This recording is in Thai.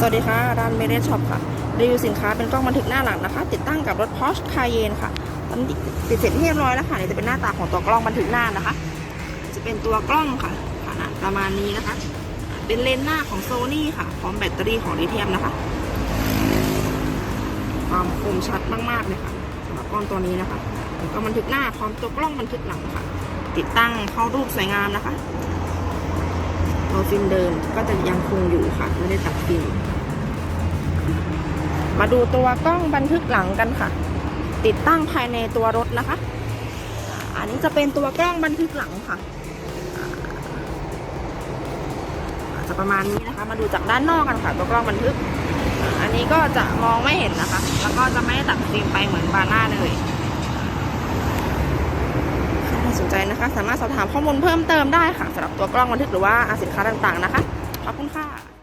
สวัสดีค่ะ ร้านเมเดช็อปค่ะ รีวิวสินค้าเป็นกล้องบันทึกหน้าหลังนะคะ ติดตั้งกับรถ Porsche Cayenne ค่ะตอนนี้ติดเสร็จเรียบร้อยแล้วค่ะนี่จะเป็นหน้าตาของตัวกล้องบันทึกหน้านะคะ จะเป็นตัวกล้องค่ะขนาดประมาณนี้นะคะ เป็นเลนส์หน้าของโซนี่ค่ะ พร้อมแบตเตอรี่ของลิเธียมนะคะ ความคมชัดมากๆเลยค่ะสำหรับกล้องตัวนี้นะคะแล้วก็บันทึกหน้าพร้อมตัวกล้องบันทึกหลังค่ะ ติดตั้งเข้ารูปสวยงามนะคะตัวฟิล์มเดิมก็จะยังคงอยู่ค่ะ ไม่ได้ตัดฟิล์ม มาดูตัวกล้องบันทึกหลังกันค่ะ ติดตั้งภายในตัวรถนะคะ อันนี้จะเป็นตัวกล้องบันทึกหลังค่ะจะประมาณนี้นะคะ มาดูจากด้านนอกกันค่ะ ตัวกล้องบันทึก อันนี้ก็จะมองไม่เห็นนะคะ แล้วก็จะไม่ได้ตัดฟิล์มไปเหมือนบานหน้าเลยถ้าสนใจนะคะ สามารถสอบถามข้อมูลเพิ่มเติมได้ค่ะสำหรับตัวกล้องบันทึกหรือว่าสินค้าต่างๆนะคะ ขอบคุณค่ะ